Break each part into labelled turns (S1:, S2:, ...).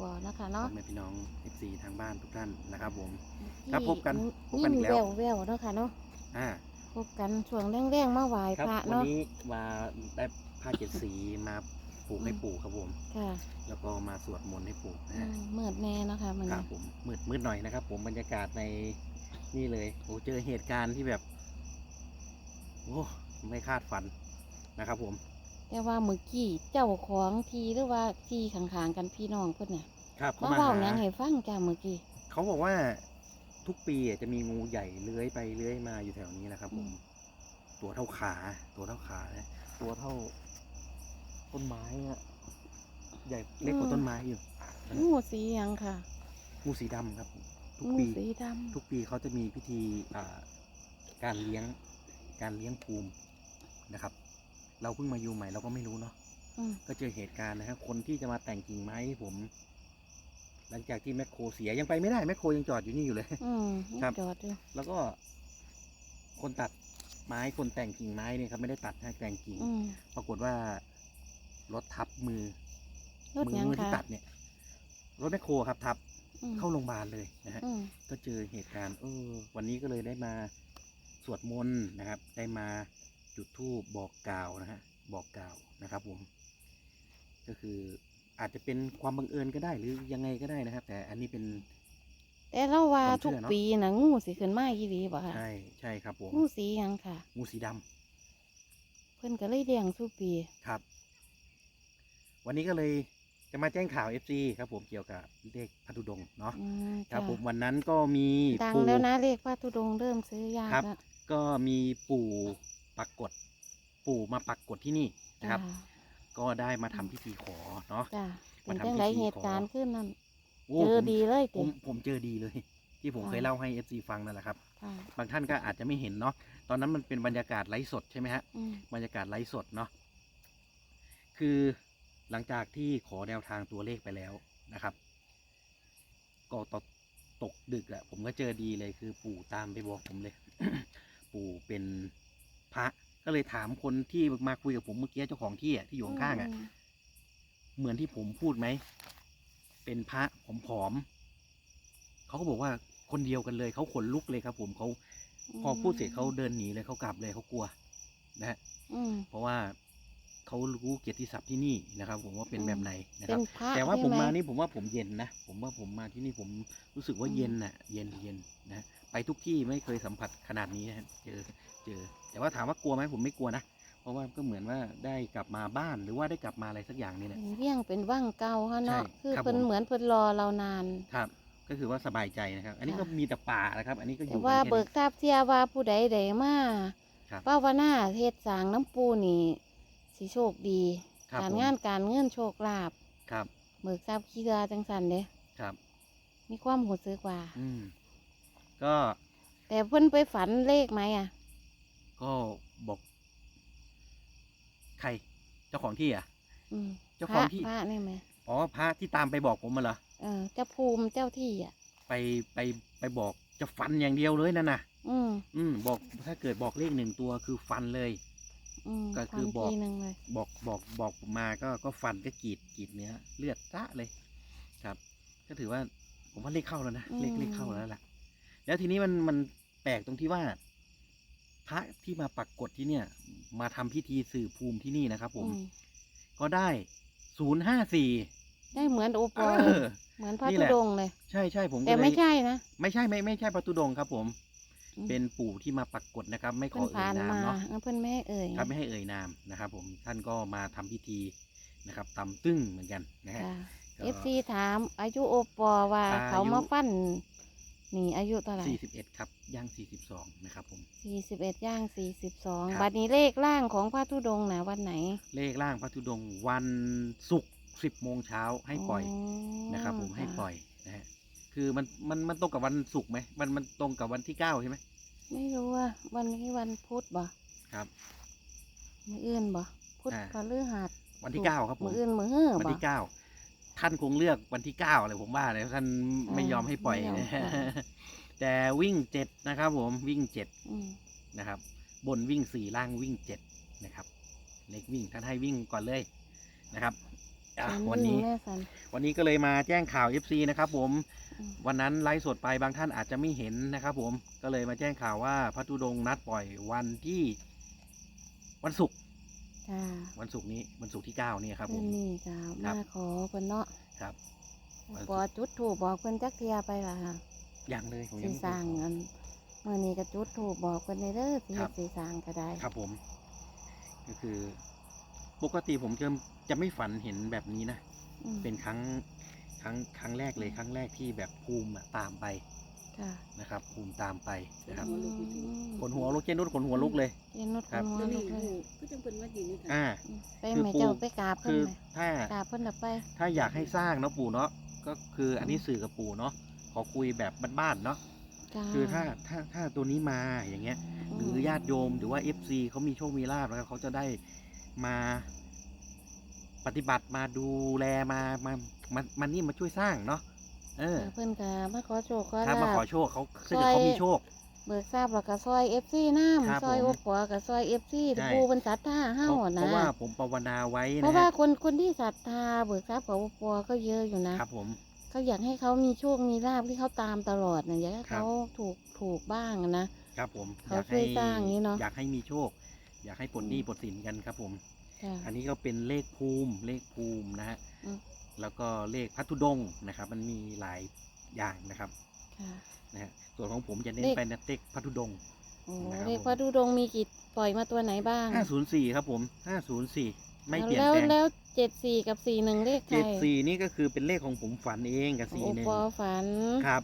S1: ปอนะคะ
S2: พ่อ
S1: เนาะ
S2: แม่พี่น้องเอฟซีทางบ้านทุกท่านนะครับผม
S1: ที่
S2: ครับพบกันพบกันอีกแล้ว
S1: ยิ่งแววๆเนาะค่ะเนาะ
S2: อ่า
S1: พบกันช่วงแรงๆมาไหว้
S2: ครับ
S1: พระ
S2: วัน
S1: เนาะ
S2: นี้มาได้ผ้าเจ็ดสีมาปลูกให้ปู่ครับผม
S1: ค่ะ
S2: แล้วก็มาสวดมนต์ให้ปู่นะ
S1: อื
S2: ฮะ
S1: มมืดแน่เนาะคะมัน
S2: ครับผมมืดมืดหน่อยนะครับ ผมบรรยากาศในนี่เลยโอ้เจอเหตุการณ์ที่แบบโอ้ไม่คาดฝันนะครับผม
S1: แต่ว่าเมื่อกี้เจ้าของทีหรือว่าที่ข้างๆกันพี่น้องเพิ่นน่ะ
S2: ครับ
S1: มา
S2: เขามา
S1: เว้าห
S2: หา
S1: ยังให้ฟังจ้าเมื่อกี้
S2: เขาบอกว่าทุกปีอะจะมีงูใหญ่เลื้อยไปเลื้อยมาอยู่แถวนี้นะครับผมตัวเท่าขา ตัวเท่าขานะตัวเท่า ต้นไม้อะใหญ่เล็กกว่าต้นไม้อยู่
S1: งูสีหยังค่ะ
S2: งูสีดำครับผมทุก
S1: งู
S2: ปี
S1: สีดำ
S2: ทุกปีเขาจะมีพิธีอ่าการเลี้ยงการเลี้ยงภูมินะครับ เราเพิ่งมาอยู่ใหม่เราก็ไม่รู้เนาะ
S1: อืม
S2: ก็เจอเหตุการณ์นะครับคนที่จะมาแต่งกิ่งไม้ให้ผม หลังจากที่แมคโครเสียยังไปไม่ได้แมคโครยังจอดอยู่นี่อยู่เลย
S1: อืม
S2: ครับ
S1: จอดอยู่
S2: แล้วก็ คนตัดไม้คนแต่งกิ่งไม้เนี่ยครับไม่ได้ตัดนะแต่งกิ่ง
S1: อืม
S2: ปรากฏว่ารถทับมือ
S1: รถ
S2: มื
S1: หยัง
S2: มืที่
S1: ค่ะ
S2: ตัดเนี่ยรถแมคโครครับทับ
S1: อืม
S2: เข้าโรงพยาบาลเลยนะฮะ
S1: อืม
S2: ก็เจอเหตุการณ์เออวันนี้ก็เลยได้มาสวดมนต์นะครับ ได้มา จุดธูปบอกกล่าวนะฮะบอกกล่าวนะครับผมก็คืออาจจะเป็นความบังเอิญก็ได้หรือยังไงก็ได้นะครับ แต่อันนี้เป็น
S1: แต่เราว่า
S2: ความเชื่
S1: ทุ
S2: อกเนอะ
S1: ปีน่ะงูสิขึ้นมาอีหลีบ่ค่ะ
S2: ใช่ใช่ครับผม
S1: งูสีหยังค่ะ
S2: งูสีดำ
S1: เพิ่นก็เลยเลี้ยงทุกปี
S2: ครับ วันนี้ก็เลยจะมาแจ้งข่าว FC ครับผมเกี่ยวกับเลขพัทุดงค์เนาะ
S1: อืม
S2: ครับ
S1: จ้ะ
S2: ผมวันนั้นก็มี
S1: ดัง
S2: ปู่
S1: แล้วนะเลขพระธุดงค์เริ่มซื้อยาก
S2: ครับ
S1: แล้ว
S2: ก็มีปู่ ปักกดปู่มาปักกดที่นี่นะครับ ก็ได้มาทำพิธีขอเนาะ
S1: จ้ะเป็น
S2: มาทำ
S1: จังไร
S2: พิธี
S1: เหตุการณ์ขึ้นนั่น
S2: โอ้
S1: เจอ
S2: ผม
S1: ดีเลย
S2: ผ
S1: ติ
S2: มผมเจอดีเลย ที่ผม
S1: ค่ะ
S2: เคยเล่าให้ FC ฟังนั่นแหละครับ
S1: ค่ะ
S2: บางท่านก็อาจจะไม่เห็นเนาะตอนนั้นมันเป็นบรรยากาศไลฟ์สดใช่ไหมฮะ
S1: อืม
S2: บรรยากาศไลฟ์สดเนาะคือหลังจากที่ขอแนวทางตัวเลขไปแล้วนะครับ ก็ตกตกดึกอะผมก็เจอดีเลยคือปู่ตามไปบอกผมเลย ปู่เป็น พระก็เลยถามคนที่มาคุยกับผมเมื่อกี้เจ้าของที่อะที่อยู่ข้างๆอะ
S1: ม
S2: เหมือนที่ผมพูดไหมเป็นพระผอมๆเขาก็บอกว่าคนเดียวกันเลยเขาขนลุกเลยครับ ผมเขาพอพูดเสร็จเขาเดินหนีเลยเขากลับเลยเขากลัว นะฮะ
S1: อืม
S2: เพราะว่าเขารู้เกียรติศัพท์ที่นี่นะครับ ผมว่าเป็นแบบไหนนะค
S1: เป็
S2: รับ
S1: นพระ
S2: แต่ว่าผม
S1: ใช่ไห
S2: มานี่ผมว่าผมเย็นนะผมว่าผมมาที่นี่ผมรู้สึกว่าเย็นน่ะ เย็นเย็นนะไปทุกที่ไม่เคยสัมผัสขนาดนี้นะฮะเจอ เจอ แต่ว่าถามว่ากลัวไหมผมไม่กลัวนะ เพราะว่าก็เหมือนว่าได้กลับมาบ้านหรือว่าได้กลับมาอะไรสักอย่างนี่แหละ
S1: เป็นเรี่ยงเป็นว่างเก่าฮะเนาะ
S2: ใช่
S1: คือ
S2: ครับ
S1: เพิ่น
S2: ผม
S1: เหมือนเพิ่นรอเรานาน
S2: ครับ ก็คือว่าสบายใจนะครับ อันนี้ก็
S1: ค่ะ
S2: มีแต่ป่านะครับ อันนี้ก็อ
S1: แต่
S2: ยู่
S1: ว่า
S2: กันแค่
S1: เบิก
S2: นี้
S1: ทราบเทียว่าผู้ใดใดมา
S2: ครับ
S1: ป้าวนาเฮ็ดสร้างน้ำปูนี่สิโชคดี
S2: ครับ
S1: การ
S2: ผม
S1: งานการเงินโชคลาภ
S2: ครับ
S1: เบิกทราบขี้เรือจังสันเด้
S2: ครับ
S1: มีความหูซึกว่า
S2: อืม ก็
S1: แต่เพิ่นไปฝันเลขไหมอะ
S2: ก็บอก ใคร เจ้าของที่อะ
S1: อืม
S2: เจ้าของ
S1: พระ
S2: ที่
S1: พระนี่ไหม
S2: อ๋อพระที่ตามไปบอกผมมาเหรอ
S1: เออเจ้าภูมิเจ้าที่อะ
S2: ไปไปไปบอกจะฟันอย่างเดียวเลยนั่นน่ะ
S1: อืม
S2: อืม บอกถ้าเกิดบอกเลขหนึ่งตัวคือฟันเลย
S1: อืม
S2: ก็คือ
S1: ฟัง
S2: บอก
S1: ทีหนึ่งเลย
S2: บอกบอกบอกผมมาก็ก็ฟันก็กรีดกรีดเนื้อเลือดซะเลย ครับ ก็ถือว่า ผมว่าเลขเข้าแล้วนะเลขเลขเข้าแล้วล่ะ แล้วทีนี้มันมันแปลกตรงที่ว่า พระที่มาปักกฎที่เนี่ย มาทำพิธีสื่อภูมิที่นี่นะครับผม
S1: อืม
S2: ก็ได้ศูนย์ห้าสี่
S1: ได้เหมือนโอป
S2: เอ
S1: อล
S2: อ
S1: เหมือนพระ
S2: นี่
S1: ธุ
S2: แหละ
S1: ดงค์เลย
S2: ใช่ใช่ผมก็
S1: แต่
S2: เลย
S1: ไม่ใช่นะ
S2: ไม่ใช่ไม่ไม่ใช่ประตูดงค์ครับผม
S1: อืม
S2: เป็นปู่ที่มาปักกฎนะครับ ไม่ข
S1: เพิ่
S2: อนเอ่
S1: ผ่ายน
S2: นาม
S1: มา
S2: เนาะ
S1: เออเพิ่นไม่ให้เอ่ย
S2: ครับไม่ให้เอ่ยนามนะครับ ผมท่านก็มาทำพิธีนะครับตำตึ้งเหมือนกันนะฮะ
S1: ค่ะ
S2: ก็
S1: เอฟซีถามอายุโอปอว่า
S2: อายุ
S1: เขามาฟัน นี่อายุเท่าไหร่
S2: สี่สิบเอ็ดครับย่างสี่สิบสองนะครับผม
S1: สี่สิบเอ็ดย่างสี่สิบสอง
S2: ครับ
S1: บัดนี้เลขล่างของพระธุดงค์นะวันไหน
S2: เลขล่างพระธุดงค์วันศุกร์สิบโมงเช้าให้ปล่อยนะครับผมให้ปล่อยนะฮะคือมันมันมันตรงกับวันศุกร์ไหมมันมันตรงกับวันที่เก้าใช่ไหม
S1: ไม่รู้ว่าวันนี้วันพุธบ่
S2: ครับ
S1: มืออื่นบ่พุธ
S2: อ่า
S1: พฤหัส
S2: วันที่เก้าครับผม
S1: มืออื่นมือเฮือ
S2: วัน
S1: บ่
S2: ที่เก้า ท่านคงเลือกวันที่เก้าเลยผมว่าเลยท่านไม่ยอมให้ปล่อย
S1: ไม่ยอม
S2: นะ
S1: ปล่อย
S2: แต่วิ่งเจ็ดนะครับ ผมวิ่งเจ็ด
S1: อืม
S2: นะครับ บนวิ่งสี่ล่างวิ่งเจ็ดนะครับ เล็กวิ่งท่านให้วิ่งก่อนเลยนะครับอะ
S1: สัน
S2: วันนี้
S1: วิ่งแม่สัน
S2: วันนี้ก็เลยมาแจ้งข่าว FC นะครับผม
S1: อืม
S2: วันนั้นไลฟ์สดไปบางท่านอาจจะไม่เห็นนะครับผมก็เลยมาแจ้งข่าวว่าพระธุดงค์นัดปล่อยวันที่วันศุกร์
S1: จ้า
S2: วันศุกร์นี้วันศุกร์ที่เก้านี่ครับผ
S1: เพิ่
S2: ม
S1: นนี่จ้า
S2: ครั
S1: มา
S2: บ
S1: ขอเพิ่นเนาะ
S2: ครับ วันศุกร์
S1: ขอจุดถูกบอกเพิ่นจักเทียไปล่ะค่ะ
S2: อย่างเลยผม
S1: สี
S2: ยังไม่
S1: สร้าง
S2: เคย
S1: อันเมื่อนี้ก็จุดถูกบอกเพิ่นในเด้อสิ
S2: ครั
S1: เฮ็
S2: บ
S1: ดสีสร้างก็ได้
S2: ครับผม ก็คือ ปกติผมจะจะไม่ฝันเห็นแบบนี้นะ
S1: อืม
S2: เป็นครั้งครั้งครั้งแรกเลยครั้งแรกที่แบบภูมิอะตามไป
S1: ค่ะ
S2: นะครับภูมิตามไปนะครับ
S1: อืม
S2: ขนหัวลุกเจนุดขนหัวลุกเลย
S1: เจนุด
S2: ครับ
S1: คนหัว
S3: เดี๋ยว
S1: ลู
S3: นี้
S1: กเลย
S3: ก็จังเพิ่นว่าดีนี่ค่ะ
S2: อ่า
S1: อืมไป
S2: คือ
S1: แม่
S2: ปู่
S1: เจ้าไปกราบเพิ่
S2: คื
S1: น
S2: อ
S1: ไหม
S2: ถ้า
S1: กราบเพิ่นน่ะไป
S2: ถ้าอยากให้สร้างเนาะปู่เนาะก็คืออันนี้สื่อกับปู่เนาะขอคุยแบบบ้านๆเนาะ
S1: จ้า
S2: คือถ้าถ้าถ้าตัวนี้มาอย่างเงี้ย หรือญาติโยมหรือว่า FC เขามีโชคมีลาภนะครับเขาจะได้มาปฏิบัติมาดูแลมามามามานี่มาช่วยสร้างเนาะ เออ
S1: เพิ่นก็มาขอโชคขอ
S2: ถ้า
S1: ลา
S2: มาข
S1: บ
S2: อโชคเขาถ้าเกิดเขามีโชค
S1: เบิกทราบแล้วก็ซอย FC น้
S2: ครับำ
S1: ซอย
S2: ผม
S1: โอปัวกับซอย FC
S2: ใช่
S1: ปูเพิ่นศรัทธาเฮา
S2: เพราะ
S1: นะ
S2: เพราะว่าผมภาวนาไว้
S1: เพ
S2: นะ
S1: ราะว่า
S2: ฮะ
S1: คนคนที่ศรัทธาเบิกทรัพย์ของโอปัวก็เยอะอยู่นะครับ
S2: ผม
S1: เขาอยากให้เขามีโชคมีลาภที่เขาตามตลอดนะอยากให้
S2: ครับ
S1: เขาถูกถูกบ้างนะ ครับ
S2: ผม
S1: เขาช่วยสร้างอย่างนี้เนอะ
S2: อยากให้มีโชค อยากให้ปลดหนี้ปลดสินกันครับผม
S1: จ้ะ
S2: อันนี้ก็เป็นเลขภูมิเลขภูมินะฮะ
S1: อืม
S2: แล้วก็เลขพัทธุดงค์นะครับ มันมีหลายอย่างนะครับ
S1: ค่ะ
S2: นะฮะส่วนของผมจะเน้น
S1: เลข
S2: ไปในเลขพัทธุดงค์
S1: โอ้
S2: นะครับ
S1: เลข
S2: ผม
S1: พระธุดงค์มีกี่ปล่อยมาตัวไหนบ้าง
S2: 504ครับผม504ไม่เปลี่ยน
S1: แล้ว
S2: แปลง
S1: แล้วเจ็ดสี่กับสี่หนึ่งเลขใคร
S2: 74นี่ก็คือเป็นเลขของผมฝันเองกับ
S1: โอปอ
S2: 41
S1: ฝัน
S2: ครับ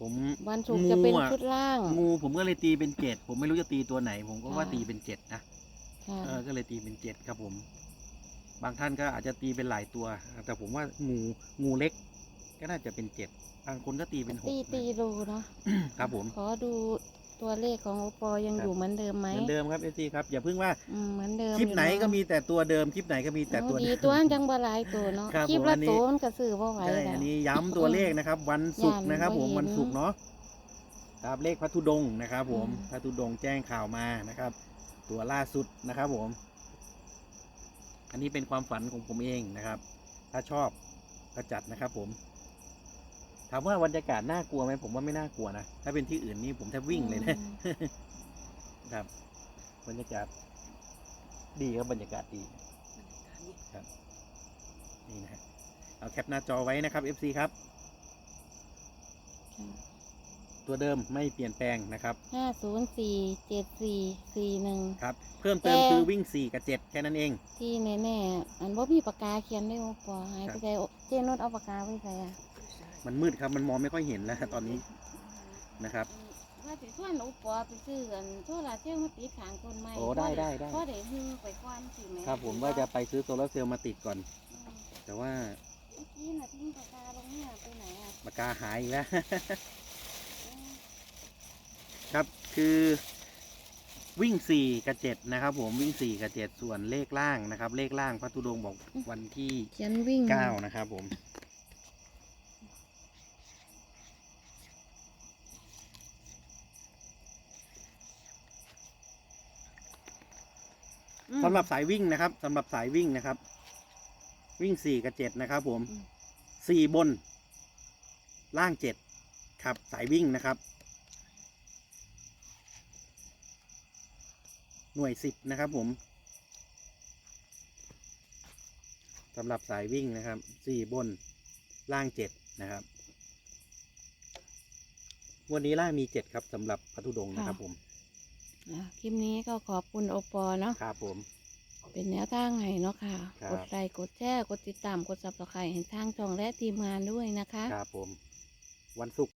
S2: ผม
S1: วันศุกร์จะเป็น
S2: งูอะ
S1: ชุดล่าง
S2: งูผมก็เลยตีเป็นเจ็ดผมไม่รู้จะตีตัวไหน ผมก็ว่า
S1: ค่ะ
S2: ตีเป็นเจ็ดนะ
S1: ค่ะ
S2: เออก็เลยตีเป็นเจ็ดครับผม บางท่านก็อาจจะตีเป็นหลายตัว แต่ผมว่างูงูเล็ก ก็น่าจะเป็นเจ็ดบางคนก็ตีเป็นหก
S1: ตี
S2: นะ
S1: ตีดูเนาะ
S2: ครับผม
S1: ขอดูตัวเลขของโอปอยัง
S2: ครับ
S1: อยู่เหมือนเดิมไหม
S2: เหมือนเดิมครับเอซีครับอย่าเพิ่งว่า
S1: อืมเหมือนเดิม
S2: คลิปไหน
S1: อยู่เาะ
S2: ก็มีแต่ตัวเดิมคลิปไหนก็มีแต่ตัว
S1: โอ้ดี
S2: เดิม
S1: ตัวอันจังบหลายตัวเนาะ
S2: ครับ
S1: คลิป
S2: ผม
S1: ละ
S2: อันนี้
S1: ตัวมันก็ซื้อบ่ไหว
S2: ใช่
S1: แล้ว
S2: อันนี้ย้ำตัวเลขนะครับ วันศุกร์
S1: ย่าน
S2: นะครับ ผม
S1: บ่เห็น
S2: วันศุกร์เนาะครับเลขพัทุดงค์นะครับ ผม
S1: อืม
S2: พัทุดงค์แจ้งข่าวมานะครับ ตัวล่าสุดนะครับผม อันนี้เป็นความฝันของผมเองนะครับ ถ้าชอบก็จัดนะครับผม ถามว่าบรรยากาศน่ากลัวไหมผมว่าไม่น่ากลัวนะ ถ้าเป็นที่อื่นนี่ผมแทบวิ่งเลยนะครับ บรรยากาศ ดีครับบรรยากาศดีครับนี่นะฮะเอาแคปหน้าจอไว้นะครับ FC ครับ ตัวเดิมไม่เปลี่ยนแปลงนะครับ
S1: ห้าศูนย์สี่เจ็ดสี่สี่หนึ่ง
S2: ครับ เพิ่มเติม
S1: แต่
S2: คือวิ่ง 4 กับ 7 แค่นั้นเอง
S1: ที่แน่ๆอันว่ามีปากกาเขียนได้โอปอหาย
S2: ครั
S1: ไป
S2: บ
S1: ใจเจนุชเอาปากกาไปใส่อะ
S2: มันมืดครับมันมองไม่ค่อยเห็นแล้วตอนนี้นะครับ
S1: ว่าสิส่วนโอปอไปซื้อกันโซลาร์เซลล์มาติดขางต้นไม้
S2: โอ้ได้ได้ได้
S1: พอได้ฮือไปก่อนสิแม่
S2: ครับผมว่าจะไปซื้อโซลาร์เซลล์มาติดก่อน
S1: อืม
S2: แต่ว่า
S1: เมื่อกี้น่ะทิ้งปากกาลงเนี่ยไปไหนอะ
S2: ปากกาหายอีกแล้ว
S1: อืม
S2: ครับคือวิ่ง 4 กับ 7 นะครับ ผมวิ่ง 4 กับ 7 ส่วนเลขล่างนะครับ เลขล่างพระธุดงค์บอกวันที่
S1: เขียนวิ่ง
S2: 9 นะครับผม
S1: อืม
S2: สำหรับสายวิ่งนะครับสำหรับสายวิ่งนะครับ วิ่งสี่กับเจ็ดนะครับผม
S1: อืม
S2: สี่บน ล่างเจ็ดครับสายวิ่งนะครับ หน่วยสิบนะครับผมสำหรับสายวิ่งนะครับสี่บนล่างเจ็ดนะครับ วันนี้ล่างมีเจ็ดครับสำหรับพัทุดงค์นะครับผม
S1: อะคลิปนี้ก็ขอบคุณโอปอเนาะ
S2: ครับผม
S1: เป็นแนวทางให้เนาะค่ะ
S2: ครับ
S1: กดไลค์กดแชร์กดติดตามกดซับสไครต์ให้ทางช่องและทีมงานด้วยนะคะ
S2: ครับผม วันศุกร์